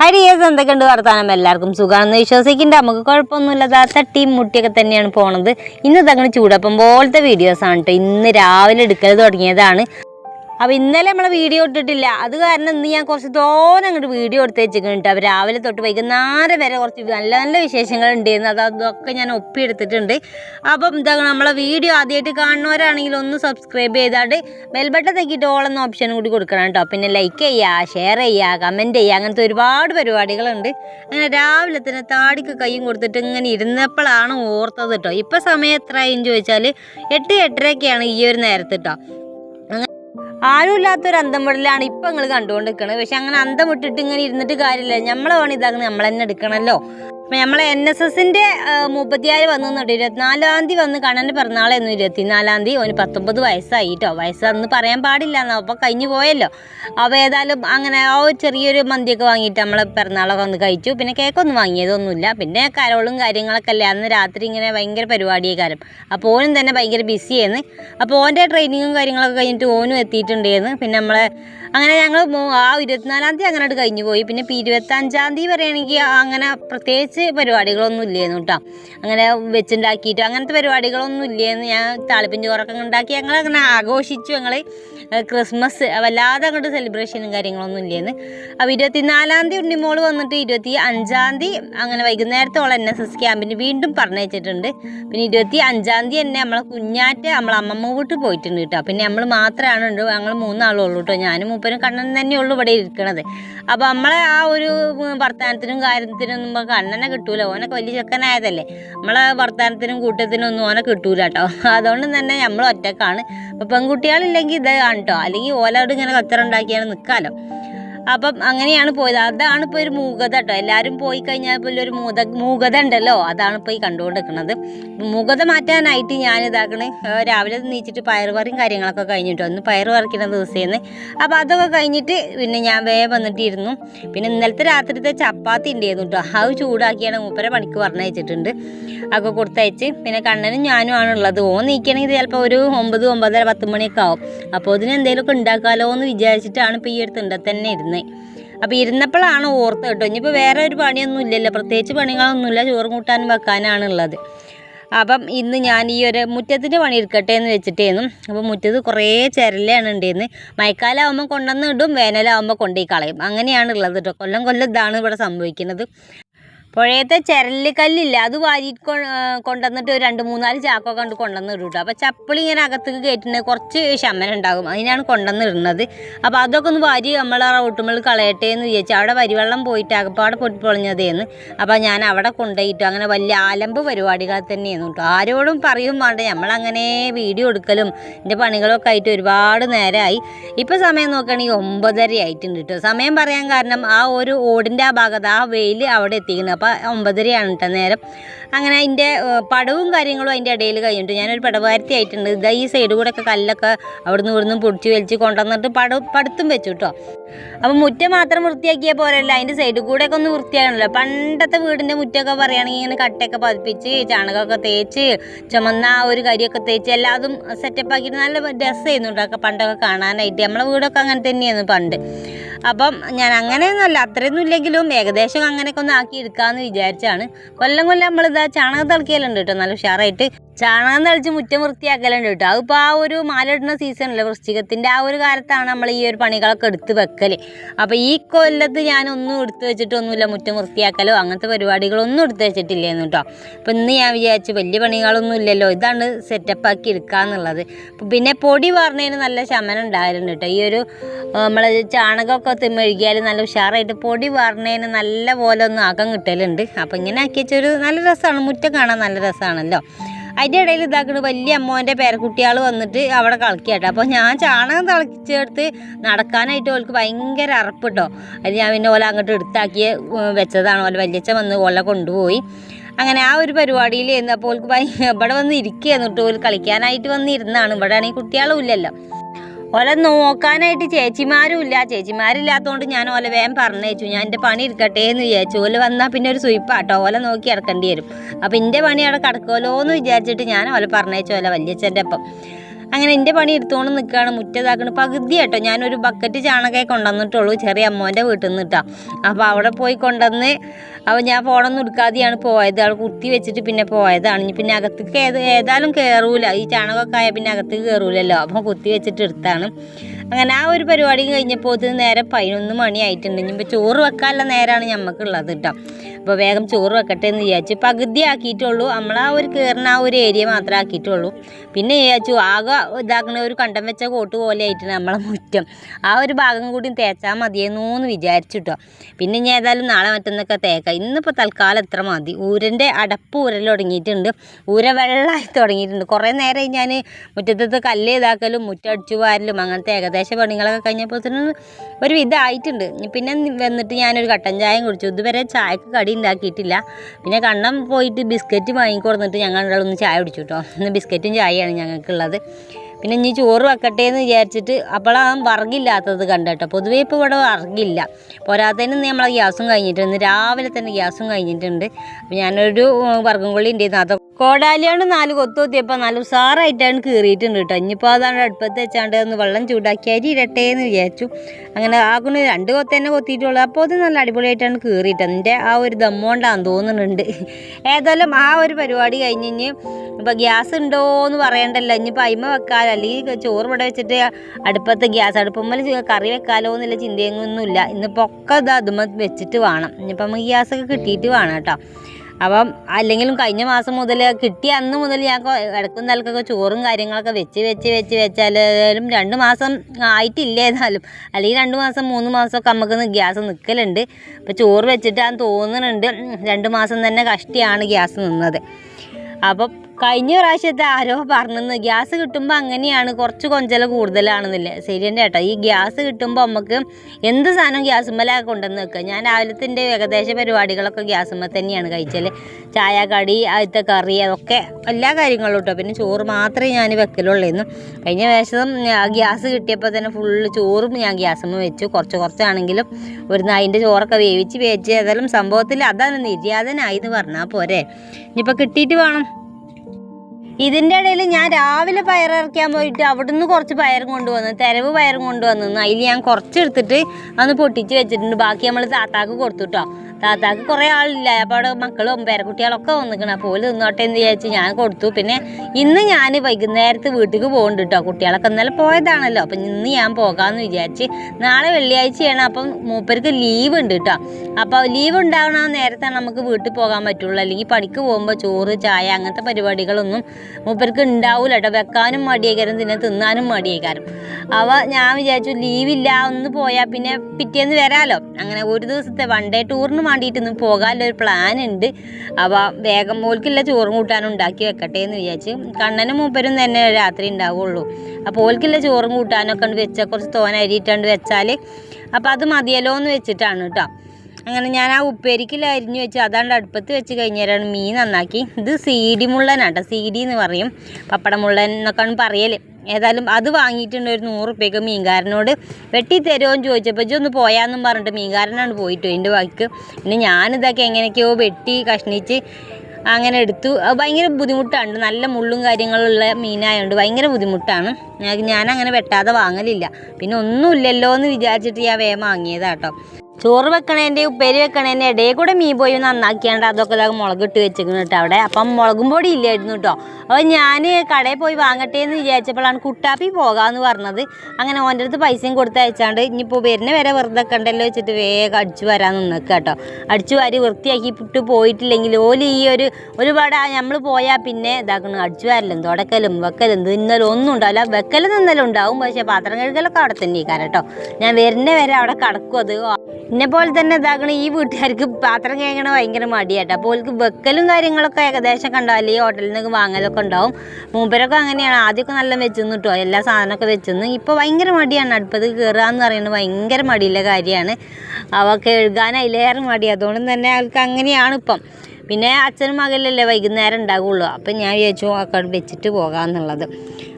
ഹരിയേസ് എന്തൊക്കെയുണ്ട് വർത്താനം എല്ലാവർക്കും സുഖമാണെന്ന് വിശ്വസിക്കുന്നുണ്ട്. നമുക്ക് കുഴപ്പമൊന്നുമില്ല. ദാ തട്ടിയും മുട്ടിയൊക്കെ തന്നെയാണ് പോണത്. ഇന്ന് തങ്ങൾ ചൂടപ്പം പോലത്തെ വീഡിയോസാണ് കേട്ടോ ഇന്ന് രാവിലെ എടുക്കൽ തുടങ്ങിയതാണ്. അപ്പോൾ ഇന്നലെ നമ്മൾ വീഡിയോ ഇട്ടിട്ടില്ല. അത് കാരണം ഇന്ന് ഞാൻ കുറച്ച് തോനെ അങ്ങോട്ട് വീഡിയോ എടുത്ത് വെച്ചിട്ടുണ്ട്. കേട്ടോ അപ്പോൾ രാവിലെ തൊട്ട് വൈകുന്നേരം വരെ കുറച്ച് നല്ല നല്ല വിശേഷങ്ങൾ ഉണ്ടായിരുന്നു അത് അതൊക്കെ ഞാൻ ഒപ്പിയെടുത്തിട്ടുണ്ട് അപ്പം ഇതാ നമ്മളെ വീഡിയോ ആദ്യമായിട്ട് കാണുന്നവരാണെങ്കിൽ ഒന്ന് സബ്സ്ക്രൈബ് ചെയ്താണ്ട് ബെൽബട്ടൺ തെക്കിയിട്ട് ഓളെന്ന ഓപ്ഷൻ കൂടി കൊടുക്കണം കേട്ടോ. പിന്നെ ലൈക്ക് ചെയ്യുക ഷെയർ ചെയ്യുക കമന്റ് ചെയ്യുക അങ്ങനത്തെ ഒരുപാട് പരിപാടികളുണ്ട്. അങ്ങനെ രാവിലെ തന്നെ താടിക്ക് കൈയും കൊടുത്തിട്ട് ഇങ്ങനെ ഇരുന്നപ്പോഴാണ് ഓർത്തത് കേട്ടോ. ഇപ്പം സമയം എത്രയായെന്ന് ചോദിച്ചാൽ എട്ട് എട്ടരയൊക്കെയാണ് ഈ ഒരു നേരത്തെ കേട്ടോ. ആരുമില്ലാത്തൊരു അന്തം വിടലാണ് ഇപ്പം നിങ്ങൾ കണ്ടുകൊണ്ട് നിൽക്കുന്നത് പക്ഷെ അങ്ങനെ അന്തം ഇട്ടിട്ട് ഇങ്ങനെ ഇരുന്നിട്ട് കാര്യമില്ല. നമ്മളെ പണി ഇതാക്കുന്നത് നമ്മൾ തന്നെ എടുക്കണമല്ലോ അപ്പം നമ്മളെ എൻ എസ് എസിന്റെ മുപ്പത്തിയാറ് വന്നിട്ടുണ്ട് ഇരുപത്തിനാലാം തീയതി വന്ന് കണ്ണന്റെ പിറന്നാളായിരുന്നു ഇരുപത്തിനാലാം തീയതി അവന് പത്തൊമ്പത് വയസ്സായി കേട്ടോ വയസ്സ് അന്ന് പറയാൻ പാടില്ല എന്നോ അപ്പോൾ കഴിഞ്ഞു പോയല്ലോ. അപ്പോൾ ഏതായാലും അങ്ങനെ ആ ചെറിയൊരു മന്തിയൊക്കെ വാങ്ങിയിട്ട് നമ്മളെ പിറന്നാളൊക്കെ ഒന്ന് കഴിച്ചു. പിന്നെ കേക്കൊന്നും വാങ്ങിയതൊന്നുമില്ല. പിന്നെ കരോളും കാര്യങ്ങളൊക്കെ അല്ലേ അന്ന് രാത്രി ഇങ്ങനെ ഭയങ്കര പരിപാടിയെ കാലം അപ്പോൾ ഓനും തന്നെ ഭയങ്കര ബിസിയായിരുന്നു അപ്പോൾ ഓന്റെ ട്രെയിനിങ്ങും കാര്യങ്ങളൊക്കെ കഴിഞ്ഞിട്ട് ഓനും എത്തിയിട്ടുണ്ടായിരുന്നു. പിന്നെ നമ്മളെ അങ്ങനെ ഞങ്ങൾ ആ ഇരുപത്തിനാലാം തീയതി അങ്ങനെ കഴിഞ്ഞു പോയി. പിന്നെ ഇരുപത്തഞ്ചാം തീയതി പറയുകയാണെങ്കിൽ അങ്ങനെ പ്രത്യേകിച്ച് പരിപാടികളൊന്നും ഇല്ലായിരുന്നു കേട്ടോ അങ്ങനെ വെച്ചുണ്ടാക്കിയിട്ട് അങ്ങനത്തെ പരിപാടികളൊന്നും ഇല്ലായിരുന്നു ഞാൻ താളിപ്പിൻ ചോറൊക്കെ ഉണ്ടാക്കി. ഞങ്ങൾ അങ്ങനെ ആഘോഷിച്ചു. ഞങ്ങൾ ക്രിസ്മസ് വല്ലാതെ അങ്ങോട്ട് സെലിബ്രേഷനും കാര്യങ്ങളൊന്നും ഇല്ലായിരുന്നു അപ്പോൾ ഇരുപത്തിനാലാം തീയതി ഉണ്ണിമോൾ വന്നിട്ട് ഇരുപത്തി അഞ്ചാം തീയതി അങ്ങനെ വൈകുന്നേരത്തോളം എൻ എസ് എസ് ക്യാമ്പിന് വീണ്ടും പറഞ്ഞയച്ചിട്ടുണ്ട്. പിന്നെ ഇരുപത്തി അഞ്ചാം തീയതി തന്നെ നമ്മളെ കുഞ്ഞാറ്റ് നമ്മളെ അമ്മമ്മ വീട്ടിൽ പോയിട്ടുണ്ട് കേട്ടോ പിന്നെ നമ്മൾ മാത്രമാണ് ഞങ്ങൾ മൂന്നാളുള്ളൂ കേട്ടോ ഞാനും മൂപ്പരും കണ്ണൻ തന്നെയുള്ളൂ ഇവിടെ ഇരിക്കണത്. അപ്പോൾ നമ്മളെ ആ ഒരു വർത്തമാനത്തിനും കാര്യത്തിനും ഒന്നും കണ്ണനെ കിട്ടൂല. ഓനൊക്കെ വലിയ ചെക്കനായതല്ലേ. നമ്മളെ വർത്തമാനത്തിനും കൂട്ടത്തിനും ഒന്നും ഓനെ കിട്ടൂല കേട്ടോ അതുകൊണ്ട് തന്നെ നമ്മൾ ഒറ്റക്കാണ്. അപ്പോൾ പെൺകുട്ടികളില്ലെങ്കിൽ ഇതാണ് കേട്ടോ അല്ലെങ്കിൽ ഓലോട് ഇങ്ങനെ കച്ചറ ഉണ്ടാക്കിയാണ് നിൽക്കാമല്ലോ അപ്പം അങ്ങനെയാണ് പോയത്. അതാണ് ഇപ്പോൾ ഒരു മൂകത കേട്ടോ എല്ലാവരും പോയി കഴിഞ്ഞാൽ ഇപ്പോൾ ഒരു മൂത മൂകത ഉണ്ടല്ലോ. അതാണ് ഇപ്പോൾ ഈ കണ്ടുകൊണ്ടിരിക്കുന്നത് മൂകത മാറ്റാനായിട്ട് ഞാൻ ഇതാക്കണേ രാവിലെ നീച്ചിട്ട് പയറുകറിയും കാര്യങ്ങളൊക്കെ കഴിഞ്ഞിട്ടോ. ഒന്ന് പയറ് പറിക്കുന്ന ദിവസേന്ന്. അപ്പോൾ അതൊക്കെ കഴിഞ്ഞിട്ട് പിന്നെ ഞാൻ വേഗം വന്നിട്ടിരുന്നു. പിന്നെ ഇന്നലത്തെ രാത്രിത്തെ ചപ്പാത്തി ഉണ്ടായിരുന്നു കേട്ടോ അത് ചൂടാക്കിയാണ് മൂപ്പരെ പണിക്ക് പറഞ്ഞയച്ചിട്ടുണ്ട്. അതൊക്കെ കൊടുത്തയച്ച്. പിന്നെ കണ്ണനും ഞാനും ആണ് ഉള്ളത്. ഓൻ നീക്കണമെങ്കിൽ ചിലപ്പോൾ ഒരു ഒമ്പത് ഒമ്പതര പത്ത് മണിയൊക്കെ ആവും. അപ്പോൾ അതിന് എന്തെങ്കിലുമൊക്കെ ഉണ്ടാക്കാമല്ലോ എന്ന് വിചാരിച്ചിട്ടാണ് ഇപ്പോൾ ഈ അടുത്ത് തന്നെ ഇരുന്നത്. അപ്പോൾ ഇരുന്നപ്പോഴാണ് ഓർത്ത് കേട്ടോ. ഇനിയിപ്പോൾ വേറെ ഒരു പണിയൊന്നും ഇല്ലല്ലോ. പ്രത്യേകിച്ച് പണികളൊന്നുമില്ല. ചോറും കൂട്ടാനും വെക്കാനാണ് ഉള്ളത് അപ്പം ഇന്ന് ഞാൻ ഈ ഒരു മുറ്റത്തിന്റെ പണി എടുക്കട്ടെ എന്ന് വെച്ചിട്ടേന്നു. അപ്പോൾ മുറ്റത്ത് കുറേ ചിരലാണ് ഉണ്ടെന്ന് മഴക്കാലമാകുമ്പോൾ കൊണ്ടുവന്ന് ഇടും വേനലാകുമ്പോൾ കൊണ്ടുപോയി കളയും. അങ്ങനെയാണ് ഉള്ളത് കേട്ടോ. കൊല്ലം കൊല്ലം ഇതാണ് ഇവിടെ സംഭവിക്കുന്നത്. പുഴയത്തെ ചിരൽ കല്ലില്ല അത് വാരി കൊ- ആ, കൊണ്ടുവന്നിട്ട് ഒരു രണ്ട് മൂന്നാൽ ചാക്കൊക്കെ കണ്ട് കൊണ്ടുവന്ന് ഇടും കേട്ടോ അപ്പോൾ ചപ്പിളി ഇങ്ങനെ അകത്തേക്ക് കയറ്റുന്നത് കുറച്ച് ശമനം ഉണ്ടാകും. അതിനാണ് കൊണ്ടുവന്ന് ഇടുന്നത്. അപ്പോൾ അതൊക്കെ ഒന്ന് വാരി നമ്മൾ ആ റോട്ടുമ്പോൾ കളയട്ടെ എന്ന് വിചാരിച്ചു അവിടെ വരിവെള്ളം പോയിട്ട് അകപ്പാടെ പൊട്ടിപ്പൊളിഞ്ഞതേന്ന് അപ്പോൾ ഞാൻ അവിടെ കൊണ്ടുപോയിട്ടു. അങ്ങനെ വലിയ ആലമ്പ് പരിപാടികൾ തന്നെയായിരുന്നു കേട്ടോ ആരോടും പറയും വേണ്ട. നമ്മളങ്ങനെ വീഡിയോ എടുക്കലും എന്റെ പണികളൊക്കെ ആയിട്ട് ഒരുപാട് നേരമായി ഇപ്പോൾ സമയം നോക്കുകയാണെങ്കിൽ ഒമ്പതര ആയിട്ടുണ്ട് കേട്ടോ സമയം പറയാൻ കാരണം ആ ഒരു ഓടിന്റെ ആ ഭാഗത്ത് ആ വെയിൽ അവിടെ എത്തിക്കുന്നത് അപ്പോൾ ഒമ്പതരയാണ് കേട്ടോ നേരം. അങ്ങനെ അതിന്റെ പടവും കാര്യങ്ങളും അതിന്റെ ഇടയിൽ കഴിഞ്ഞിട്ട് ഞാനൊരു പടവാരത്തി ആയിട്ടുണ്ട്. ഇതാ ഈ സൈഡ് കൂടെ ഒക്കെ കല്ലൊക്കെ അവിടുന്ന് ഇവിടുന്ന് പൊടിച്ച് വലിച്ച് കൊണ്ടുവന്നിട്ട് പട പടുത്തും വെച്ചു കേട്ടോ അപ്പോൾ മുറ്റം മാത്രം വൃത്തിയാക്കിയ പോരല്ല? അതിന്റെ സൈഡ് കൂടെ ഒക്കെ ഒന്ന് വൃത്തിയാകണമല്ലോ പണ്ടത്തെ വീടിന്റെ മുറ്റമൊക്കെ പറയുകയാണെങ്കിൽ ഇങ്ങനെ കട്ടയൊക്കെ പതിപ്പിച്ച് ചാണകമൊക്കെ തേച്ച് ചുമന്ന ആ ഒരു കരിയൊക്കെ തേച്ച് എല്ലാതും സെറ്റപ്പ് ആക്കിയിട്ട് നല്ല രസമായിരുന്നു കേട്ടോ. പണ്ടൊക്കെ കാണാനായിട്ട്. നമ്മളെ വീടൊക്കെ അങ്ങനെ തന്നെയായിരുന്നു പണ്ട്. അപ്പം ഞാൻ അങ്ങനെയൊന്നുമല്ല അത്രയൊന്നും ഇല്ലെങ്കിലും ഏകദേശം അങ്ങനെയൊക്കെ ഒന്ന് ആക്കി എടുക്കാമെന്ന് വിചാരിച്ചാണ്. കൊല്ലം കൊല്ലം നമ്മളിതാ ചാണകം തിളക്കിയാലുണ്ട് കേട്ടോ നല്ല ഉഷാറായിട്ട്. ചാണകം തളിച്ച് മുറ്റം വൃത്തിയാക്കലുണ്ട് കേട്ടോ. അതിപ്പോൾ ആ ഒരു മാലിടുന്ന സീസണല്ലേ വൃശ്ചികത്തിന്റെ ആ ഒരു കാലത്താണ് നമ്മൾ ഈ ഒരു പണികളൊക്കെ എടുത്ത് വെക്കൽ അപ്പോൾ ഈ കൊല്ലത്ത് ഞാനൊന്നും എടുത്ത് വെച്ചിട്ടൊന്നുമില്ല മുറ്റം വൃത്തിയാക്കലോ അങ്ങനത്തെ പരിപാടികളൊന്നും എടുത്തു വെച്ചിട്ടില്ലേന്ന് കേട്ടോ. അപ്പോൾ ഇന്ന് ഞാൻ വിചാരിച്ചു വലിയ പണികളൊന്നും ഇല്ലല്ലോ ഇതാണ് സെറ്റപ്പ് ആക്കി എടുക്കാന്നുള്ളത്. പിന്നെ പൊടി പറഞ്ഞതിന് നല്ല ശമനം ഉണ്ടായിരുന്നു കേട്ടോ. ഈ ഒരു നമ്മൾ ചാണകമൊക്കെ മെഴുകിയാൽ നല്ല ഉഷാറായിട്ട് പൊടി വരണേന് നല്ല പോലെ ഒന്ന് അകം കിട്ടലുണ്ട്. അപ്പോൾ ഇങ്ങനെ ആക്കി വെച്ചൊരു നല്ല രസമാണ് മുറ്റം കാണാൻ നല്ല രസമാണല്ലോ അതിന്റെ ഇടയിൽ ഇതാക്കണ വലിയ അമ്മോന്റെ പേരക്കുട്ടികൾ വന്നിട്ട് അവിടെ കളിക്കട്ടെ. അപ്പോൾ ഞാൻ ചാണകം തിളച്ചെടുത്ത് നടക്കാനായിട്ട് ഓൾക്ക് ഭയങ്കര അറപ്പ് കേട്ടോ അത് ഞാൻ പിന്നെ ഓല അങ്ങോട്ട് എടുത്താക്കി വെച്ചതാണ്. ഓല വല്യച്ഛൻ വന്ന് ഓല കൊണ്ടുപോയി. അങ്ങനെ ആ ഒരു പരിപാടിയിൽ അപ്പോൾ ഓൾക്ക് ഇവിടെ വന്ന് ഇരിക്കുകയെന്ന് കേട്ടോ ഓൽ കളിക്കാനായിട്ട് വന്നിരുന്നാണ് ഇവിടെ ആണെങ്കിൽ കുട്ടികളും ഇല്ലല്ലോ. ഓല നോക്കാനായിട്ട് ചേച്ചിമാരും ഇല്ല ചേച്ചിമാരില്ലാത്തതുകൊണ്ട് ഞാൻ ഓല വേഗം പറഞ്ഞേച്ചു ഞാൻ എന്റെ പണി ഇരിക്കട്ടെ എന്ന് വിചാരിച്ചു. ഓല വന്നാൽ പിന്നെ ഒരു സുയിപ്പാട്ടോ ഓല നോക്കി ഇറക്കേണ്ടി വരും. അപ്പം എന്റെ പണി അവിടെ കിടക്കുമല്ലോ എന്ന് വിചാരിച്ചിട്ട് ഞാൻ ഓല പറഞ്ഞേച്ചു ഓല വല്യച്ഛന്റെ ഒപ്പം അങ്ങനെ എന്റെ പണി എടുത്തുകൊണ്ട് നിൽക്കുകയാണ് മുറ്റതാക്കണ്. പകുതി കേട്ടോ. ഞാനൊരു ബക്കറ്റ് ചാണകമൊക്കെ കൊണ്ടുവന്നിട്ടുള്ളൂ ചെറിയ അമ്മോന്റെ വീട്ടിൽ നിന്ന് കേട്ടോ അപ്പോൾ അവിടെ പോയി കൊണ്ടുവന്ന് അപ്പോൾ ഞാൻ ഫോണൊന്നും എടുക്കാതെയാണ് പോയത്. അവൾ കുത്തി വെച്ചിട്ട് പിന്നെ പോയതാണ്. ഇനി പിന്നെ അകത്തേക്ക് ഏത് ഏതായാലും കയറൂല ഈ ചാണകമൊക്കെ ആയാൽ പിന്നെ അകത്തേക്ക് കയറൂലല്ലോ അപ്പോൾ കുത്തി വെച്ചിട്ട് എടുത്താണ്. അങ്ങനെ ആ ഒരു പരിപാടി കഴിഞ്ഞപ്പോൾ നേരെ പതിനൊന്ന് മണിയായിട്ടുണ്ട് ഇനിയിപ്പോൾ ചോറ് വെക്കാനുള്ള നേരമാണ് ഞമ്മക്കുള്ളത് കേട്ടോ അപ്പോൾ വേഗം ചോറ് വെക്കട്ടെ എന്ന് വിചാരിച്ചു. പകുതി ആക്കിയിട്ടുള്ളൂ. നമ്മൾ ആ ഒരു കയറുന്ന ആ ഒരു ഏരിയ മാത്രമേ ആക്കിയിട്ടുള്ളൂ. പിന്നെ വിചാരിച്ചു ആകെ ഇതാക്കണ ഒരു കണ്ടം വെച്ച കോട്ട് പോലെ ആയിട്ടുണ്ട് നമ്മളെ മുറ്റം. ആ ഒരു ഭാഗം കൂടി തേച്ചാൽ മതിയെന്നോ എന്ന് വിചാരിച്ചു പിന്നെ ഇനി ഏതായാലും നാളെ മറ്റന്നൊക്കെ തേക്കാം. ഇന്നിപ്പോൾ തൽക്കാലം എത്ര മതി. ഊരന്റെ അടപ്പ് ഊരൽ തുടങ്ങിയിട്ടുണ്ട്. ഊര വെള്ളമായി തുടങ്ങിയിട്ടുണ്ട്. കുറേ നേരമായി ഞാൻ മുറ്റത്തത്ത് കല്ല് ഇതാക്കലും മുറ്റടിച്ചു വാരലും അങ്ങനത്തെ ഏകദേശ പണികളൊക്കെ കഴിഞ്ഞപ്പോൾ ഒരു ഇതായിട്ടുണ്ട് പിന്നെ വന്നിട്ട് ഞാനൊരു കട്ടൻ ചായയും കുടിച്ചു. ഇതുവരെ ചായക്ക് കടി ഉണ്ടാക്കിയിട്ടില്ല പിന്നെ കണ്ണം പോയിട്ട് ബിസ്ക്കറ്റ് വാങ്ങിക്കൊടുന്നിട്ട് ഞങ്ങൾ ഒന്ന് ചായ കുടിച്ചു കേട്ടോ ബിസ്ക്കറ്റും ചായയാണ് ഞങ്ങൾക്കുള്ളത്. പിന്നെ ഇനി ചോറ് വെക്കട്ടെ എന്ന് വിചാരിച്ചിട്ട് അപ്പോഴാണ് വർഗില്ലാത്തത് കണ്ടട്ടോ. പൊതുവേ ഇപ്പോൾ ഇവിടെ വർഗില്ല. പോരാത്തതിന് നമ്മളെ ഗ്യാസും കഴിഞ്ഞിട്ടുണ്ട്. രാവിലെ തന്നെ ഗ്യാസും കഴിഞ്ഞിട്ടുണ്ട്. അപ്പോൾ ഞാനൊരു വർഗം കൊള്ളി ഉണ്ടായിരുന്നു അത് കോടാലിയാണ് നാല് കൊത്തു കൊത്തിയപ്പോൾ നല്ല ഉസാറായിട്ടാണ് കീറിയിട്ടുണ്ട് കേട്ടോ ഇനിയിപ്പോൾ അതാണ് അടുപ്പത്ത് വെച്ചാണ്ട് ഒന്ന് വെള്ളം ചൂടാക്കി അരി ഇരട്ടെ എന്ന് വിചാരിച്ചു. അങ്ങനെ ആകുന്ന രണ്ട് കൊത്ത് തന്നെ കൊത്തിയിട്ടുള്ളൂ. അപ്പോൾ അത് നല്ല അടിപൊളിയായിട്ടാണ് കീറിയിട്ട് എന്റെ ആ ഒരു ദമ്മോണ്ടാന്ന് തോന്നുന്നുണ്ട്. ഏതായാലും ആ ഒരു പരിപാടി കഴിഞ്ഞ് ഇനി ഇപ്പോൾ ഗ്യാസ് ഉണ്ടോ എന്ന് പറയണ്ടല്ലോ. ഇനിയിപ്പോൾ അയിമ വെക്കാലോ. അല്ലെങ്കിൽ ചോറ് ഇവിടെ വെച്ചിട്ട് അടുപ്പത്ത് ഗ്യാസ് അടുപ്പമ്മൽ കറി വെക്കാലോ എന്നുള്ള ചിന്തയൊന്നുമില്ല. ഇന്നിപ്പോൾ ഒക്കെ ഇത് അതുമ വെച്ചിട്ട് വേണം. ഇനിയിപ്പോൾ നമുക്ക് ഗ്യാസൊക്കെ കിട്ടിയിട്ട് വേണം കേട്ടോ. അപ്പം അല്ലെങ്കിലും കഴിഞ്ഞ മാസം മുതൽ കിട്ടിയ അന്ന് മുതൽ ഞാൻ ഇടക്കും തലക്കൊക്കെ ചോറും കാര്യങ്ങളൊക്കെ വെച്ച് വെച്ച് വെച്ച് വെച്ചാലും രണ്ട് മാസം ആയിട്ടില്ല ഏതായാലും അല്ലെങ്കിൽ രണ്ട് മാസം മൂന്ന് മാസമൊക്കെ നമുക്ക് ഗ്യാസ് നിൽക്കലുണ്ട് അപ്പോൾ ചോറ് വെച്ചിട്ടാന്ന് തോന്നുന്നുണ്ട്. രണ്ട് മാസം തന്നെ കഷ്ടിയാണ് ഗ്യാസ് നിന്നത്. അപ്പം കഴിഞ്ഞ പ്രാവശ്യത്തെ ആരോ പറഞ്ഞു ഗ്യാസ് കിട്ടുമ്പോൾ അങ്ങനെയാണ്. കുറച്ച് കൊഞ്ചല കൂടുതലാണെന്നില്ലേ? ശരിയന്റെ ചേട്ടാ ഈ ഗ്യാസ് കിട്ടുമ്പോൾ നമുക്ക് എന്ത് സാധനം ഗ്യാസുമ്മല കൊണ്ടുവന്ന് വെക്കുക ഞാൻ രാവിലത്തിന്റെ ഏകദേശ പരിപാടികളൊക്കെ ഗ്യാസുമ്മ തന്നെയാണ് കഴിച്ചത് ചായ കടി ആദ്യത്തെ കറി അതൊക്കെ എല്ലാ കാര്യങ്ങളും കേട്ടോ പിന്നെ ചോറ് മാത്രമേ ഞാൻ വെക്കലുള്ളൂ കഴിഞ്ഞ പ്രാവശ്യം ഗ്യാസ് കിട്ടിയപ്പോൾ തന്നെ ഫുള്ള് ചോറും ഞാൻ ഗ്യാസുമ്മ വെച്ചു. കുറച്ച് കുറച്ചാണെങ്കിലും ഒരു നായിന്റെ ചോറൊക്കെ വേവിച്ച് വേവിച്ച് ഏതായാലും സംഭവത്തിൽ അതാണ് നിര്യാതനായി എന്ന് പറഞ്ഞാൽ പോരെ. ഇനിയിപ്പോൾ കിട്ടിയിട്ട് വേണം. ഇതിന്റെ ഇടയിൽ ഞാൻ രാവിലെ പയറിറക്കാൻ പോയിട്ട് അവിടുന്ന് കുറച്ച് പയറും കൊണ്ടുവന്ന് തെരവ് പയറും കൊണ്ടുവന്നു. അതിൽ ഞാൻ കുറച്ചെടുത്തിട്ട് അന്ന് പൊട്ടിച്ച് വെച്ചിട്ടുണ്ട്. ബാക്കി നമ്മൾ താത്താക്ക് കൊടുത്തു കേട്ടോ താത്താക്ക് കുറേ ആളില്ല. അപ്പോൾ അവിടെ മക്കളും പേരക്കുട്ടികളൊക്കെ വന്നിക്കണം. അപ്പോൾ ഓൽ തിന്നോട്ടെ എന്ന് വിചാരിച്ച് ഞാൻ കൊടുത്തു. പിന്നെ ഇന്ന് ഞാൻ വൈകുന്നേരത്ത് വീട്ടിലേക്ക് പോകുന്നുണ്ട് കേട്ടോ കുട്ടികളൊക്കെ ഇന്നലെ പോയതാണല്ലോ. അപ്പം ഇന്ന് ഞാൻ പോകാമെന്ന് വിചാരിച്ച് നാളെ വെള്ളിയാഴ്ചയാണ്. അപ്പം മൂപ്പർക്ക് ലീവ് ഉണ്ട് കേട്ടോ അപ്പോൾ ലീവ് ഉണ്ടാവണ നേരത്തെ നമുക്ക് വീട്ടിൽ പോകാൻ പറ്റുള്ളൂ. അല്ലെങ്കിൽ പണിക്ക് പോകുമ്പോൾ ചോറ് ചായ അങ്ങനത്തെ പരിപാടികളൊന്നും മൂപ്പർക്ക് ഉണ്ടാവില്ല കേട്ടോ വെക്കാനും മടിയേക്കാരും പിന്നെ തിന്നാനും മടിയേക്കാരും. അവ ഞാൻ വിചാരിച്ചു ലീവില്ല ഒന്ന് പോയാൽ പിന്നെ പിറ്റേന്ന് വരാമല്ലോ അങ്ങനെ ഒരു ദിവസത്തെ വൺ ഡേ ടൂറിന് വേണ്ടിയിട്ട് ഇന്ന് പോകാനുള്ള ഒരു പ്ലാൻ ഉണ്ട്. അവ വേഗം പോലെക്കുള്ള ചോറും കൂട്ടാനും ഉണ്ടാക്കി വെക്കട്ടെ എന്ന് വിചാരിച്ച് കണ്ണനും മൂപ്പരും തന്നെ രാത്രി ഉണ്ടാവുള്ളൂ. അപ്പോൾ പോലെക്കുള്ള ചോറും കൂട്ടാനൊക്കെ ഉണ്ട് വെച്ചാൽ കുറച്ച് തോന അരിയിട്ടാണ്ട് വെച്ചാൽ അപ്പോൾ അത് മതിയല്ലോ എന്ന് വെച്ചിട്ടാണ് കേട്ടോ അങ്ങനെ ഞാൻ ആ ഉപ്പേരിക്കിൽ അരിഞ്ഞു വെച്ച് അതാണ്ട് അടുപ്പത്ത് വെച്ച് കഴിഞ്ഞേരാണ് മീൻ നന്നാക്കി. ഇത് സീഡി മുള്ളനാട്ടോ സീഡി എന്ന് പറയും. പപ്പട മുള്ളൻ എന്നൊക്കെയാണ് പറയൽ ഏതായാലും അത് വാങ്ങിയിട്ടുണ്ട് ഒരു നൂറ് റുപ്യക്ക് മീൻകാരനോട്. വെട്ടി തരുമോ എന്ന് ചോദിച്ചപ്പോൾ ഒന്ന് പോയാന്നും പറഞ്ഞിട്ട് മീൻകാരനാണ് പോയിട്ട് എന്റെ വാക്ക്. പിന്നെ ഞാനിതൊക്കെ എങ്ങനെയൊക്കെയോ വെട്ടി കഷ്ണിച്ച് അങ്ങനെ എടുത്തു. ഭയങ്കര ബുദ്ധിമുട്ടാണ്. നല്ല മുള്ളും കാര്യങ്ങളുള്ള മീനായതുകൊണ്ട് ഭയങ്കര ബുദ്ധിമുട്ടാണ്. ഞാൻ- അങ്ങനെ വെട്ടാതെ വാങ്ങലില്ല. പിന്നെ ഒന്നുമില്ലല്ലോ എന്ന് വിചാരിച്ചിട്ട് ഞാൻ വേഗം വാങ്ങിയതാട്ടോ. ചോറ് വെക്കണേന്റെ ഉപ്പേരി വെക്കണേന്റെ ഇടയിൽ കൂടെ മീൻ പോയി നന്നാക്കിയാണ്ട് അതൊക്കെ ഇതാകും മുളക് ഇട്ട് വെച്ചിരിക്കുന്നു കേട്ടോ അവിടെ. അപ്പം മുളകും പൊടി ഇല്ലായിരുന്നു കേട്ടോ അപ്പോൾ ഞാൻ കടയിൽ പോയി വാങ്ങട്ടെ എന്ന് വിചാരിച്ചപ്പോഴാണ് കുട്ടാപ്പി പോകാമെന്ന് പറഞ്ഞത്. അങ്ങനെ ഓന്റെ അടുത്ത് പൈസയും കൊടുത്ത് അയച്ചാണ്ട് ഇനിയിപ്പോൾ വരുന്ന വരെ വെറുതെ കണ്ടല്ലോ വെച്ചിട്ട് വേഗം അടിച്ചു വരാൻ നിൽക്കുക കേട്ടോ അടിച്ചു വാരി വൃത്തിയാക്കി ഇട്ട് പോയിട്ടില്ലെങ്കിൽ ഓൽ ഈ ഒരു ഒരുപാട് നമ്മൾ പോയാൽ പിന്നെ ഇതാക്കണം. അടിച്ചു വരലും തുടക്കലും വെക്കലും തിന്നലും ഒന്നും ഉണ്ടാവില്ല. വെക്കലും തിന്നലും ഉണ്ടാവും. പക്ഷേ പാത്രം കഴുകലൊക്കെ അവിടെ തന്നെ ഇരിക്കാൻ കേട്ടോ ഞാൻ വരുന്ന വരെ അവിടെ കടക്കും അത്. എന്നെ പോലെ തന്നെ ഇതാകണം ഈ വീട്ടുകാർക്ക് പാത്രം കഴുകണ ഭയങ്കര മടിയാട്ടോ. അപ്പോൾ ഓൾക്ക് വെക്കലും കാര്യങ്ങളൊക്കെ ഏകദേശം കണ്ടാൽ ഈ ഹോട്ടലിൽ നിന്ന് വാങ്ങലൊക്കെ ഉണ്ടാവും. മൂപ്പരൊക്കെ അങ്ങനെയാണ്. ആദ്യമൊക്കെ നല്ല വെച്ചെന്ന് കിട്ടുമോ എല്ലാ സാധനമൊക്കെ വെച്ചെന്ന്. ഇപ്പോൾ ഭയങ്കര മടിയാണ്. അടുപ്പത് കയറുക എന്ന് പറയുന്നത് ഭയങ്കര മടിയുള്ള കാര്യമാണ്. അവ കേൾക്കാൻ അതിലേറെ മടി. അതുകൊണ്ട് തന്നെ അവൾക്ക് അങ്ങനെയാണ് ഇപ്പം. പിന്നെ അച്ഛനും മകലല്ലേ വൈകുന്നേരം ഉണ്ടാകുള്ളൂ അപ്പം ഞാൻ വിചാരിച്ചു അക്കൗണ്ട് വെച്ചിട്ട് പോകാമെന്നുള്ളത്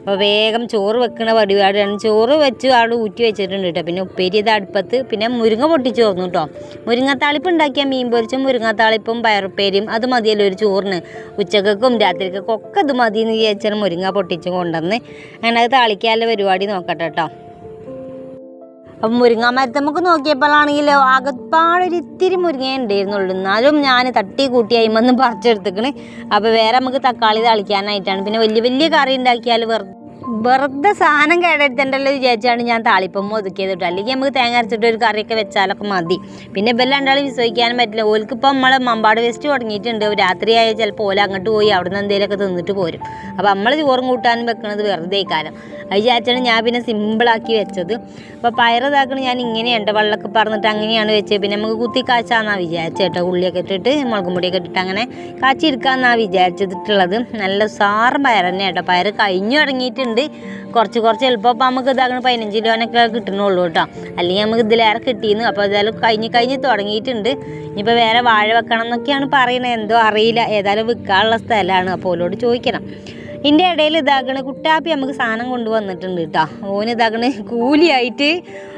അപ്പോൾ വേഗം ചോറ് വെക്കണ പരിപാടിയാണ്. ചോറ് വെച്ച് അവിടെ ഊറ്റി വെച്ചിട്ടുണ്ട് കേട്ടോ. പിന്നെ ഉപ്പേരി ഇത് അടുപ്പത്ത്. പിന്നെ മുരിങ്ങ പൊട്ടിച്ച് തോന്നും കേട്ടോ. മുരിങ്ങത്താളിപ്പ് ഉണ്ടാക്കിയ മീൻ പൊരിച്ചും മുരിങ്ങത്താളിപ്പും പയറുപ്പേരിയും അത് മതിയല്ലോ ഒരു ചോറിന്. ഉച്ചക്കും രാത്രിക്കൊക്കെ ഇത് മതി എന്ന് വിചാരിച്ചാൽ മുരിങ്ങ പൊട്ടിച്ച് കൊണ്ടുവന്ന്. അങ്ങനെ അത് താളിക്കാനുള്ള പരിപാടി നോക്കട്ടെ കേട്ടോ. അപ്പം മുരിങ്ങ നമുക്ക് നോക്കിയപ്പോഴാണെങ്കിൽ അകപ്പാടൊരു ഇത്തിരി മുരിങ്ങ ഉണ്ടായിരുന്നുള്ളൂ. എന്നാലും ഞാൻ തട്ടി കൂട്ടി അയിമെന്ന് പറിച്ചെടുത്തേക്കണ്. അപ്പോൾ വേറെ നമുക്ക് തക്കാളി തളിക്കാനായിട്ടാണ്. പിന്നെ വലിയ വലിയ കറി ഉണ്ടാക്കിയാൽ വെറുതെ വെറുതെ സാധനം കേടെടുത്തണ്ടല്ലോ വിചാരിച്ചാണ് ഞാൻ താളിപ്പം ഒതുക്കിയത് കേട്ടോ. അല്ലെങ്കിൽ നമുക്ക് തേങ്ങ അരച്ചിട്ട് ഒരു കറിയൊക്കെ വെച്ചാലൊക്കെ മതി. പിന്നെ ഇപ്പം രണ്ടാളും വിശ്വസിക്കാനും പറ്റില്ല. ഓൽക്കിപ്പം നമ്മളെ മമ്പാട് വേസ്റ്റ് തുടങ്ങിയിട്ടുണ്ട്. രാത്രിയായ ചിലപ്പോൾ ഓല അങ്ങോട്ട് പോയി അവിടെ നിന്ന് എന്തെങ്കിലുമൊക്കെ തിന്നിട്ട് പോരും. അപ്പോൾ നമ്മൾ ചോറും കൂട്ടാനും വെക്കണത് വെറുതെ കാലം അത് വിചാരിച്ചാണ് ഞാൻ പിന്നെ സിമ്പിളാക്കി വെച്ചത്. അപ്പോൾ പയറിതാക്കണ ഞാൻ ഇങ്ങനെയുണ്ട് വെള്ളമൊക്കെ പറഞ്ഞിട്ട് അങ്ങനെയാണ് വെച്ചത്. പിന്നെ നമുക്ക് കുത്തി കാച്ചാന്നാണ് വിചാരിച്ചത് കേട്ടോ. ഉള്ളിയൊക്കെ ഇട്ടിട്ട് മുളകും പൊടിയൊക്കെ ഇട്ടിട്ട് അങ്ങനെ കാച്ചിരിക്കാന്നാണ് വിചാരിച്ചിട്ടുള്ളത് നല്ല സാറും പയർ തന്നെ കേട്ടോ. പയർ കഴിഞ്ഞു തുടങ്ങിയിട്ടുണ്ട്. കുറച്ച് കുറച്ച് എളുപ്പം അപ്പോൾ നമുക്ക് ഇതാകണം പതിനഞ്ച് കിലോനൊക്കെ കിട്ടണുള്ളൂ കേട്ടോ. അല്ലെങ്കിൽ നമുക്ക് ഇതിലേറെ കിട്ടിയിരുന്നു അപ്പോൾ ഏതായാലും കഴിഞ്ഞ് കഴിഞ്ഞ് തുടങ്ങിയിട്ടുണ്ട്. ഇനിയിപ്പോൾ വേറെ വാഴ വെക്കണം എന്നൊക്കെയാണ് പറയുന്നത് എന്തോ അറിയില്ല. ഏതായാലും വിൽക്കാനുള്ള സ്ഥലമാണ് അപ്പോൾ ഓലോട് ചോദിക്കണം. ഇതിന്റെ ഇടയിൽ ഇതാക്കണ കുട്ടാപ്പി നമുക്ക് സാധനം കൊണ്ടുവന്നിട്ടുണ്ട് കേട്ടോ. ഓന് ഇതാക്കണ കൂലിയായിട്ട്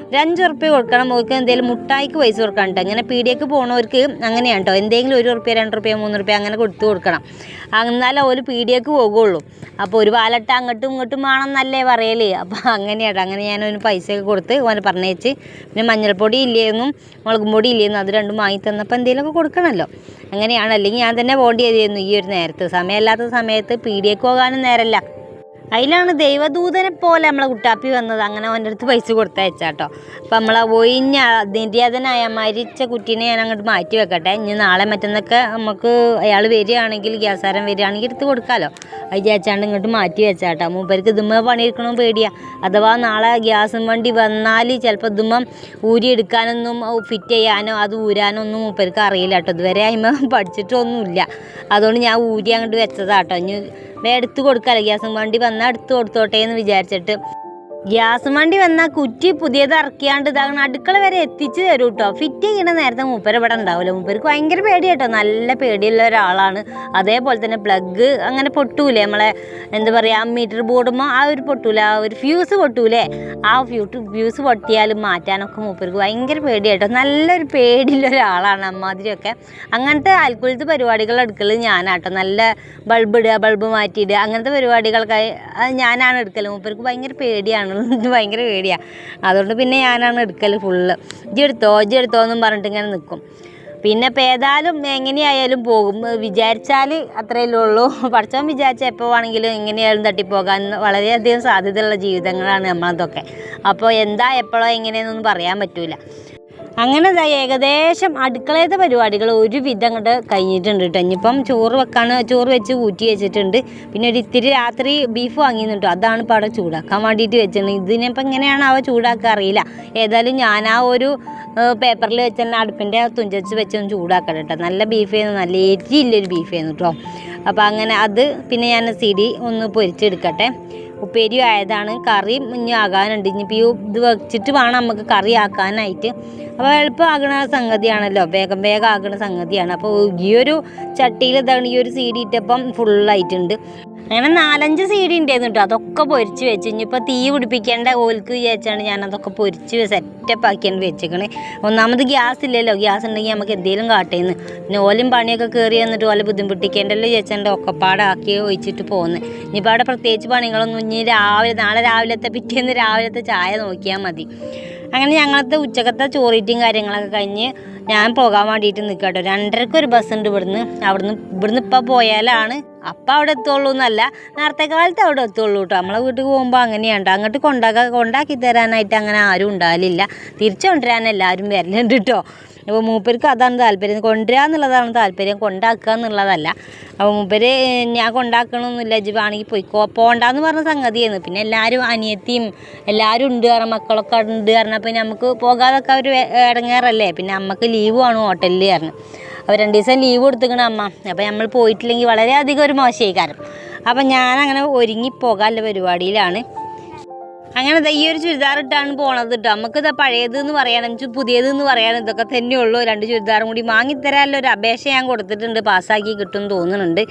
ഒരു അഞ്ച് ഉറുപ്പ്യ കൊടുക്കണം. അവർക്ക് എന്തെങ്കിലും മുട്ടായിക്ക് പൈസ കൊടുക്കണം കേട്ടോ അങ്ങനെ പീടിയേക്ക് പോണവർക്ക് അങ്ങനെയാണ് കേട്ടോ എന്തെങ്കിലും ഒരു ഉറുപ്പ്യ രണ്ട് ഉറുപ്പ്യ മൂന്ന് ഉറുപ്പ്യ അങ്ങനെ കൊടുത്തു കൊടുക്കണം. എന്നാലേ ഓൽ പീടിയേക്ക് പോകുള്ളൂ. അപ്പോൾ ഒരു വാലട്ട അങ്ങോട്ടും ഇങ്ങോട്ടും വേണമെന്നല്ലേ പറയൽ. അപ്പോൾ അങ്ങനെയാണ് അങ്ങനെ ഞാൻ ഒരു പൈസയൊക്കെ കൊടുത്ത് ഓനെ പറഞ്ഞേച്ച് പിന്നെ മഞ്ഞൾപ്പൊടി ഇല്ലേന്നും മുളകും പൊടി ഇല്ലേന്നും അത് രണ്ടും വാങ്ങി തന്നപ്പോൾ എന്തെങ്കിലുമൊക്കെ കൊടുക്കണമല്ലോ അങ്ങനെയാണ്. അല്ലെങ്കിൽ ഞാൻ തന്നെ പോകേണ്ടി ചെയ്തിരുന്നു ഈ ഒരു നേരത്ത്. സമയമില്ലാത്ത സമയത്ത് പീടിയേക്ക് പോകാനും നേരമല്ല അതിലാണ് ദൈവദൂതനെ പോലെ നമ്മളെ കുട്ടാപ്പി വന്നത്. അങ്ങനെ അവന്റെ അടുത്ത് പൈസ കൊടുത്തയച്ചാട്ടോ. അപ്പം നമ്മളെ ഒഴിഞ്ഞ നിര്യാതനായ മരിച്ച കുട്ടീനെ ഞാൻ അങ്ങോട്ട് മാറ്റി വെക്കട്ടെ. ഇനി നാളെ മറ്റന്നൊക്കെ നമുക്ക് അയാൾ വരികയാണെങ്കിൽ ഗ്യാസാരം വരികയാണെങ്കിൽ എടുത്ത് കൊടുക്കാമല്ലോ അത് വിചാരിച്ചാണ്ട് ഇങ്ങോട്ട് മാറ്റി വെച്ചാട്ടോ. മൂപ്പർക്ക് ഇതുമ്മ പണിയെടുക്കണോ പേടിയാ. അഥവാ നാളെ ഗ്യാസും വണ്ടി വന്നാൽ ചിലപ്പോൾ ഇതുമ്മ ഊരി എടുക്കാനൊന്നും ഫിറ്റ് ചെയ്യാനോ അത് ഊരാനോ ഒന്നും മൂപ്പർക്ക് അറിയില്ല കേട്ടോ ഇതുവരെ അതിമ പഠിച്ചിട്ടൊന്നുമില്ല. അതുകൊണ്ട് ഞാൻ ഊരി അങ്ങോട്ട് വെച്ചതാട്ടോ. ഇനി എടുത്ത് കൊടുക്കാമല്ലോ ഗ്യാസും വണ്ടി വന്നാൽ അടുത്ത് കൊടുത്തോട്ടെ എന്ന് വിചാരിച്ചിട്ട് ഗ്യാസ് വണ്ടി വന്ന കുറ്റി പുതിയത് ഇറക്കിയാണ്ട് ഇതാകണം അടുക്കള വരെ എത്തിച്ചു തരും കേട്ടോ ഫിറ്റ് ചെയ്യണ നേരത്തെ മൂപ്പര് ഇവിടെ ഉണ്ടാവില്ല മൂപ്പർക്ക് ഭയങ്കര പേടി കേട്ടോ. നല്ല പേടിയുള്ള ഒരാളാണ്. അതേപോലെ തന്നെ പ്ലഗ് അങ്ങനെ പൊട്ടൂലേ നമ്മളെ എന്താ പറയുക മീറ്റർ ബോർഡുമ്പോൾ ആ ഒരു പൊട്ടൂല ആ ഒരു ഫ്യൂസ് പൊട്ടൂലേ. ആ ഫ്യൂട്ട് ഫ്യൂസ് പൊട്ടിയാലും മാറ്റാനൊക്കെ മൂപ്പർക്ക് ഭയങ്കര പേടി കേട്ടോ. നല്ലൊരു പേടിയുള്ള ഒരാളാണ് അമ്മാതിരിയൊക്കെ. അങ്ങനത്തെ അൽക്കുലത്ത് പരിപാടികൾ എടുക്കൽ ഞാനാട്ടോ. നല്ല ബൾബ് ഇടുക ബൾബ് മാറ്റിയിടുക അങ്ങനത്തെ പരിപാടികളൊക്കെ അത് ഞാനാണ് എടുക്കൽ മൂപ്പർക്ക് ഭയങ്കര പേടിയാണ്. ഭയങ്കര പേടിയാണ് അതുകൊണ്ട് പിന്നെ ഞാനാണ് എടുക്കൽ ഫുള്ള് ഇജ്ജി എടുത്തോ? ഇജ്ജി എടുത്തോ എന്നും പറഞ്ഞിട്ട് ഇങ്ങനെ നിൽക്കും പിന്നെ ഇപ്പം ഏതായാലും എങ്ങനെയായാലും പോകും. വിചാരിച്ചാൽ അത്രയല്ലേ ഉള്ളൂ. പഠിച്ചവൻ വിചാരിച്ചാൽ എപ്പോൾ വേണമെങ്കിലും എങ്ങനെയായാലും തട്ടിപ്പോകാൻ വളരെയധികം സാധ്യതയുള്ള ജീവിതങ്ങളാണ് നമ്മളതൊക്കെ. അപ്പോൾ എന്താ എപ്പോഴോ എങ്ങനെയെന്നൊന്നും പറയാൻ പറ്റൂല. അങ്ങനെ ഏകദേശം അടുക്കളയത്തെ പരിപാടികൾ ഒരുവിധം അങ്ങോട്ട് കഴിഞ്ഞിട്ടുണ്ട് കേട്ടോ. ഇനിയിപ്പം ചോറ് വെക്കാൻ ചോറ് വെച്ച് ഊറ്റി വെച്ചിട്ടുണ്ട്. പിന്നെ ഒരു ഇത്തിരി രാത്രി ബീഫ് വാങ്ങിയിരുന്നു അതാണ് ഇപ്പോൾ അവിടെ ചൂടാക്കാൻ വേണ്ടിയിട്ട് വെച്ചിട്ടുണ്ട് ഇതിനിപ്പോൾ എങ്ങനെയാണ് അവ ചൂടാക്കുക അറിയില്ല. ഏതായാലും ഞാൻ ആ ഒരു പേപ്പറിൽ വെച്ച് തന്നെ അടുപ്പിന്റെ തുഞ്ചച്ച് വെച്ച് ഒന്ന് ചൂടാക്കണം കേട്ടോ. നല്ല ബീഫായിരുന്നു നല്ല എരിയില്ലൊരു ബീഫായിരുന്നു കേട്ടോ. അപ്പോൾ അങ്ങനെ അത് പിന്നെ ഞാൻ സിഡി ഒന്ന് പൊരിച്ചെടുക്കട്ടെ. ഉപ്പേരി ആയതാണ് കറി ഇനി ആകാനുണ്ട്. ഇനിയിപ്പോൾ ഈ ഇത് വെച്ചിട്ട് വേണം നമുക്ക് കറി ആക്കാനായിട്ട്. അപ്പോൾ എളുപ്പമാകണ സംഗതിയാണല്ലോ. വേഗം വേഗം ആകണ സംഗതിയാണ്. അപ്പോൾ ഈ ഒരു ചട്ടിയിൽ ഇതാണ് ഈ ഒരു സീഡി ഇട്ടപ്പം ഫുള്ളായിട്ടുണ്ട് അങ്ങനെ നാലഞ്ച് സീഡി ഉണ്ടായിരുന്നു കേട്ടോ അതൊക്കെ പൊരിച്ച് വെച്ച്. ഇനിയിപ്പോൾ തീ പിടിപ്പിക്കേണ്ട ഓൽക്ക് വിചാരിച്ചാണ് ഞാൻ അതൊക്കെ പൊരിച്ച് സെറ്റപ്പ് ആക്കിയാണ് വെച്ചേക്കണേ. ഒന്നാമത് ഗ്യാസ് ഇല്ലല്ലോ. ഗ്യാസ് ഉണ്ടെങ്കിൽ നമുക്ക് എന്തെങ്കിലും കാട്ടേന്ന്. പിന്നെ ഓലും പണിയൊക്കെ കയറി വന്നിട്ട് ഓലെ ബുദ്ധിമുട്ടിക്കേണ്ടല്ലോ വിചാരിച്ചാണ്ട് ഒക്കെപ്പാടാക്കി ഒഴിച്ചിട്ട് പോകുന്നത് ഇനിയിപ്പോൾ അവിടെ പ്രത്യേകിച്ച് പണികളൊന്നും ഇനി രാവിലെ നാളെ രാവിലത്തെ പിറ്റേന്ന് രാവിലത്തെ ചായ നോക്കിയാൽ മതി. അങ്ങനെ ഞങ്ങളത്തെ ഉച്ചക്കത്തെ ചോറീറ്റും കാര്യങ്ങളൊക്കെ കഴിഞ്ഞ് ഞാൻ പോകാൻ വേണ്ടിയിട്ട് നിൽക്കട്ടോ രണ്ടരക്ക് ഒരു ബസ് ഉണ്ട് ഇവിടുന്ന്. അവിടുന്ന് ഇവിടുന്ന് ഇപ്പം പോയാലാണ് അപ്പം അവിടെ എത്തുള്ളൂ എന്നല്ല നേരത്തെ കാലത്ത് അവിടെ എത്തുള്ളൂ കേട്ടോ നമ്മളെ വീട്ടിൽ പോകുമ്പോൾ അങ്ങനെയാണ് അങ്ങോട്ട് കൊണ്ടാക്കാൻ കൊണ്ടാക്കി തരാനായിട്ട് അങ്ങനെ ആരും ഉണ്ടാവില്ല തിരിച്ചു കൊണ്ടുവരാൻ എല്ലാവരും വരലുണ്ട് കേട്ടോ അപ്പോൾ മൂപ്പർക്ക് അതാണ് താല്പര്യം. കൊണ്ടുവരിക എന്നുള്ളതാണ് താല്പര്യം. കൊണ്ടാക്കുക എന്നുള്ളതല്ല. അപ്പോൾ മൂപ്പര് ഞാൻ കൊണ്ടാക്കണമെന്നില്ല ഇജ്ജ് വേണമെങ്കിൽ പോയിക്കോ. പോകണ്ടെന്ന് പറഞ്ഞ സംഗതിയായിരുന്നു. പിന്നെ എല്ലാവരും അനിയത്തിയും എല്ലാവരും ഉണ്ട് കാരണം മക്കളൊക്കെ ഉണ്ട് പറഞ്ഞപ്പോൾ നമുക്ക് പോകാതൊക്കെ അവർ ഇടങ്ങാറല്ലേ. പിന്നെ അമ്മയ്ക്ക് ലീവ് ആണ് ഹോട്ടലിൽ കാരണം അപ്പോൾ രണ്ട് ദിവസം ലീവ് കൊടുത്തിക്കണ അമ്മ. അപ്പോൾ നമ്മൾ പോയിട്ടില്ലെങ്കിൽ വളരെയധികം ഒരു മോശമായി കാരണം. അപ്പം ഞാനങ്ങനെ ഒരുങ്ങി പോകാനുള്ള പരിപാടിയിലാണ്. അങ്ങനെ ഈ ഒരു ചുരിദാർ ഇട്ടാണ് പോണത് കേട്ടോ നമുക്ക് ഇതാ പഴയത് എന്ന് പറയാനും നമുക്ക് പുതിയത് എന്ന് പറയാനും ഇതൊക്കെ തന്നെയുള്ളൂ. രണ്ട് ചുരിദാറും കൂടി വാങ്ങിത്തരാനുള്ള ഒരു അപേക്ഷ ഞാൻ കൊടുത്തിട്ടുണ്ട്. പാസ്സാക്കി കിട്ടും തോന്നുന്നുണ്ട്.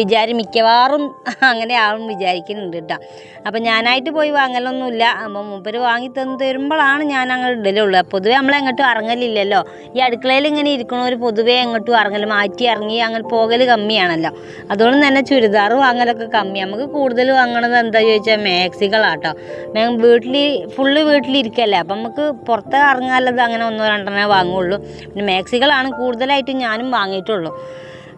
വിചാരം മിക്കവാറും അങ്ങനെ ആവും വിചാരിക്കുന്നുണ്ട് കേട്ടോ അപ്പം ഞാനായിട്ട് പോയി വാങ്ങലൊന്നുമില്ല. അപ്പം മൂപ്പര് വാങ്ങി തന്നു തരുമ്പോഴാണ് ഞാൻ അങ്ങോട്ട് ഇടലുള്ളൂ. പൊതുവേ നമ്മൾ എങ്ങോട്ടും ഇറങ്ങലില്ലല്ലോ ഈ അടുക്കളയിൽ ഇങ്ങനെ ഇരിക്കണവർ പൊതുവേ എങ്ങോട്ടും ഇറങ്ങൽ മാറ്റി ഇറങ്ങി അങ്ങനെ പോകൽ കമ്മിയാണല്ലോ. അതുകൊണ്ട് തന്നെ ചുരിദാർ വാങ്ങലൊക്കെ കമ്മി. നമുക്ക് കൂടുതൽ വാങ്ങണത് എന്താ ചോദിച്ചാൽ മാക്സികളാട്ടോ ഞാൻ വീട്ടിൽ ഫുള്ള് വീട്ടിലിരിക്കല്ലേ. അപ്പം നമുക്ക് പുറത്ത് ഇറങ്ങാനത് അങ്ങനെ ഒന്നോ രണ്ടെണ്ണേ വാങ്ങുള്ളൂ. പിന്നെ മാക്സികളാണ് കൂടുതലായിട്ട് ഞാനും വാങ്ങിയിട്ടുള്ളൂ.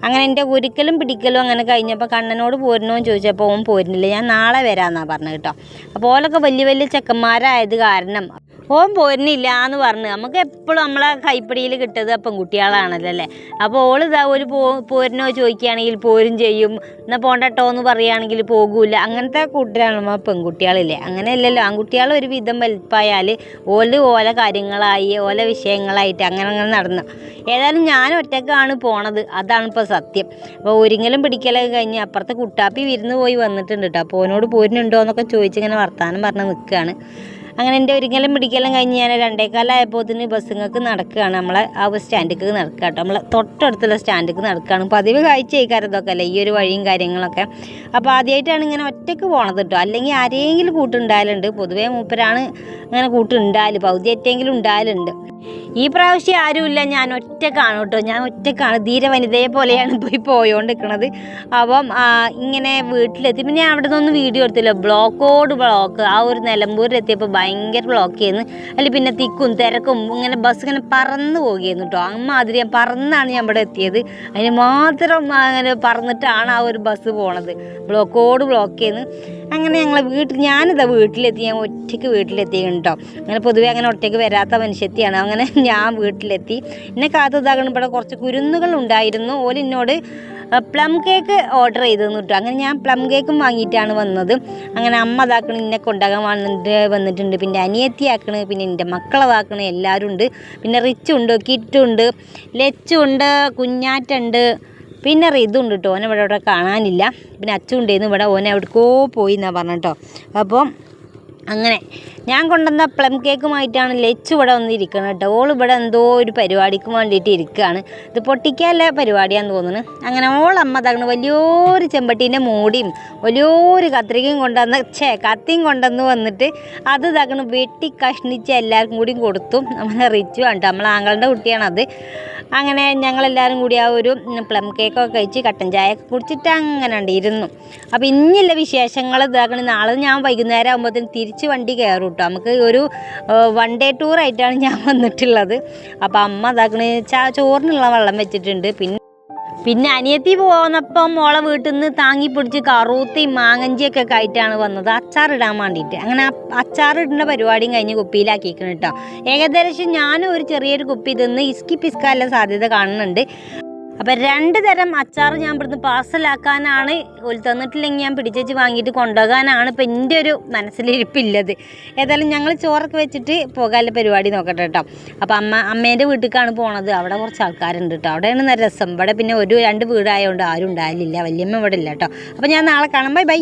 അങ്ങനെ എന്റെ ഒരിക്കലും പിടിക്കലും അങ്ങനെ കഴിഞ്ഞപ്പോൾ കണ്ണനോട് പോരണോ എന്ന് ചോദിച്ചപ്പോൾ ഓൻ പോരുന്നില്ല. ഞാൻ നാളെ വരാമെന്നാണ് പറഞ്ഞത് കേട്ടോ. അപ്പോൾ ഓലൊക്കെ വലിയ വലിയ ചെക്കന്മാരായത് കാരണം ഓൻ പോരുന്നില്ല എന്ന് പറഞ്ഞു. നമുക്ക് എപ്പോഴും നമ്മളെ കൈപ്പിടിയിൽ കിട്ടത് പെൺകുട്ടികളാണല്ലോ അല്ലേ? അപ്പോൾ ഓൾ ഇതാ ഒരു പോ പോരുന്നോ ചോദിക്കുകയാണെങ്കിൽ പോരും ചെയ്യും. എന്നാൽ പോണ്ടട്ടോ എന്ന് പറയുകയാണെങ്കിൽ പോകൂല. അങ്ങനത്തെ കൂട്ടരാണ് നമ്മൾ പെൺകുട്ടികളില്ലേ. അങ്ങനെയല്ലല്ലോ. ആൺകുട്ടികൾ ഒരു വിധം വലിപ്പായാൽ ഓൽ ഓല കാര്യങ്ങളായി ഓല വിഷയങ്ങളായിട്ട് അങ്ങനെ അങ്ങനെ നടന്നു. ഏതായാലും ഞാൻ ഒറ്റക്കാണ് പോണത്. അതാണ് ഇപ്പോൾ സത്യം. അപ്പോൾ ഒരുങ്ങലും പിടിക്കലൊക്കെ കഴിഞ്ഞ് അപ്പുറത്തെ കുട്ടാപ്പി വിരുന്ന് പോയി വന്നിട്ടുണ്ട് കേട്ടോ അപ്പോൾ ഓനോട് പോരുന്നുണ്ടോ എന്നൊക്കെ ചോദിച്ചിങ്ങനെ വർത്താനം പറഞ്ഞ് നിൽക്കുകയാണ് അങ്ങനെ എന്റെ ഒരിക്കലും പിടിക്കലും കഴിഞ്ഞ് ഞാൻ രണ്ടേക്കാലായപ്പോത്തിന് ബസ്സുങ്ങൾക്ക് നടക്കുകയാണ്. നമ്മളെ ആ ബസ് സ്റ്റാൻഡിലേക്ക് നടക്കുക കേട്ടോ. നമ്മളെ തൊട്ടടുത്തുള്ള സ്റ്റാൻഡിലേക്ക് നടക്കുകയാണ്. പതിവ് കാഴ്ച ഇതൊക്കെ അല്ലേ? ഈ ഒരു വഴിയും കാര്യങ്ങളൊക്കെ. അപ്പോൾ ആദ്യമായിട്ടാണ് ഇങ്ങനെ ഒറ്റയ്ക്ക് പോണത് കേട്ടോ. അല്ലെങ്കിൽ ആരെങ്കിലും കൂട്ടുണ്ടായാലുണ്ട്. പൊതുവേ മൂപ്പരാണ് അങ്ങനെ കൂട്ടുണ്ടായാലും പകുതി ഏറ്റെങ്കിലും ഉണ്ടായാലുണ്ട്. ഈ പ്രാവശ്യം ആരുമില്ല. ഞാൻ ഒറ്റക്കാണ് കേട്ടോ. ഞാൻ ഒറ്റക്കാണ്. ധീര വനിതയെ പോലെയാണ് പോയി പോയോണ്ടിരിക്കണത്. അപ്പം ഇങ്ങനെ വീട്ടിലെത്തി. പിന്നെ അവിടെ നിന്നൊന്നും വീഡിയോ എടുത്തില്ല. ബ്ലോക്കോട് ബ്ലോക്ക്. ആ ഒരു നിലമ്പൂരിലെത്തിയപ്പോൾ ഭയങ്കര ബ്ലോക്ക് ചെയ്യുന്നു അതിൽ പിന്നെ തിക്കും തിരക്കും ഇങ്ങനെ ബസ് ഇങ്ങനെ പറന്ന് പോകുകയായിരുന്നു കേട്ടോ. അമ്മാതിരി ഞാൻ പറന്നാണ് ഞാൻ ഇവിടെ എത്തിയത്. അതിന് മാത്രം അങ്ങനെ പറന്നിട്ടാണ് ആ ഒരു ബസ് പോണത്. ബ്ലോക്കോട് ബ്ലോക്ക് ചെയ്യുന്നു അങ്ങനെ ഞങ്ങളെ വീട്ടിൽ ഞാനിതാ വീട്ടിലെത്തി. ഞാൻ ഒറ്റയ്ക്ക് വീട്ടിലെത്തി അങ്ങനെ പൊതുവേ അങ്ങനെ ഒറ്റയ്ക്ക് വരാത്ത മനുഷ്യത്തിയാണ്. അങ്ങനെ ഞാൻ വീട്ടിലെത്തി. എന്നെ കാത്തു ഇതാകണം ഇവിടെ കുറച്ച് കുരുന്നുകൾ ഉണ്ടായിരുന്നു. ഓൽ എന്നോട് പ്ലം കേക്ക് ഓർഡർ ചെയ്തെന്ന് കിട്ടും അങ്ങനെ ഞാൻ പ്ലം കേക്കും വാങ്ങിയിട്ടാണ് വന്നത്. അങ്ങനെ അമ്മ ഇതാക്കണ എന്നെ കൊണ്ടാകാൻ വന്നിട്ട് വന്നിട്ടുണ്ട്. പിന്നെ അനിയത്തി ആക്കണ് പിന്നെ എന്റെ മക്കളെ വാക്കണ എല്ലാവരും ഉണ്ട്. പിന്നെ റിച്ചുണ്ട് കിറ്റുണ്ട് ലച്ചുണ്ട് കുഞ്ഞാറ്റുണ്ട് പിന്നെ ഇതുണ്ട് കേട്ടോ ഓനെ ഇവിടെ ഇവിടെ കാണാനില്ല. പിന്നെ അച്ചുണ്ടേന്ന് ഇവിടെ ഓനെ എവിടേക്കോ പോയി എന്നാണ് പറഞ്ഞിട്ടോ അപ്പം അങ്ങനെ. ഞാൻ കൊണ്ടുവന്ന പ്ലം കേക്കുമായിട്ടാണ് ലച്ചു ഇവിടെ വന്നിരിക്കുന്നത് കേട്ടോ. ഓൾ ഇവിടെ എന്തോ ഒരു പരിപാടിക്ക് വേണ്ടിയിട്ട് ഇരിക്കുകയാണ് ഇത് പൊട്ടിക്കാനുള്ള പരിപാടിയാന്ന് തോന്നുന്നു. അങ്ങനെ ഓൾ അമ്മ തകണ് വലിയൊരു ചെമ്പട്ടീന്റെ മൂടിയും വലിയൊരു കത്രികയും കൊണ്ടുവന്ന് ഛേ കത്തിയും കൊണ്ടുവന്ന് വന്നിട്ട് അത് തകണ് വെട്ടി കഷ്ണിച്ച് എല്ലാവർക്കും കൂടി കൊടുത്തു. നമ്മളെ റിച്ചു ആണ് നമ്മളെ ആങ്ങളുടെ കുട്ടിയാണത് അങ്ങനെ ഞങ്ങളെല്ലാവരും കൂടി ആ ഒരു പ്ലം കേക്കൊക്കെ കഴിച്ച് കട്ടൻ ചായയൊക്കെ കുടിച്ചിട്ട് അങ്ങനെ ഉണ്ട് ഇരുന്നു. അപ്പോൾ ഇന്നില്ല വിശേഷങ്ങൾ ഇതാക്കണ നാളെ ഞാൻ വൈകുന്നേരം ആകുമ്പോഴത്തേന് തിരിച്ച് വണ്ടി കയറും കേട്ടോ നമുക്ക് ഒരു വൺ ഡേ ടൂറായിട്ടാണ് ഞാൻ വന്നിട്ടുള്ളത്. അപ്പോൾ അമ്മ അതാക്കണ ചാ ചോറിനുള്ള വെള്ളം വെച്ചിട്ടുണ്ട്. പിന്നെ പിന്നെ അനിയത്തി പോന്നപ്പം മോളെ വീട്ടിൽ നിന്ന് താങ്ങി പിടിച്ച് കറൂത്തിയും മാങ്ങഞ്ചിയൊക്കെ ആയിട്ടാണ് വന്നത്. അച്ചാറിടാൻ വേണ്ടിയിട്ട്. അങ്ങനെ ആ അച്ചാറിടുന്ന പരിപാടിയും കഴിഞ്ഞ് കുപ്പിയിലാക്കിയിരിക്കണം കേട്ടോ ഏകദേശം ഞാനും ഒരു ചെറിയൊരു കുപ്പി തിന്ന് ഇസ്കി പിസ്കാനുള്ള സാധ്യത കാണുന്നുണ്ട്. അപ്പം രണ്ട് തരം അച്ചാർ ഞാൻ ഇവിടുന്ന് പാർസലാക്കാനാണ് തന്നിട്ടില്ലെങ്കിൽ ഞാൻ പിടിച്ചേച്ച് വാങ്ങിയിട്ട് കൊണ്ടുപോകാനാണ് ഇപ്പം എന്റെ ഒരു മനസ്സിലിരിപ്പില്ലത്. ഏതായാലും ഞങ്ങൾ ചോറൊക്കെ വെച്ചിട്ട് പോകാനുള്ള പരിപാടി നോക്കട്ടെ കേട്ടോ അപ്പം അമ്മ അമ്മേന്റെ വീട്ടിലേക്കാണ് പോണത്. അവിടെ കുറച്ച് ആൾക്കാരുണ്ട് കേട്ടോ അവിടെയാണ് നല്ല രസം. ഇവിടെ പിന്നെ ഒരു രണ്ട് വീടായതുകൊണ്ട് ആരും ഉണ്ടായില്ല വലിയമ്മ ഇവിടെ ഇല്ല കേട്ടോ അപ്പം ഞാൻ നാളെ കാണാം. Bye bye.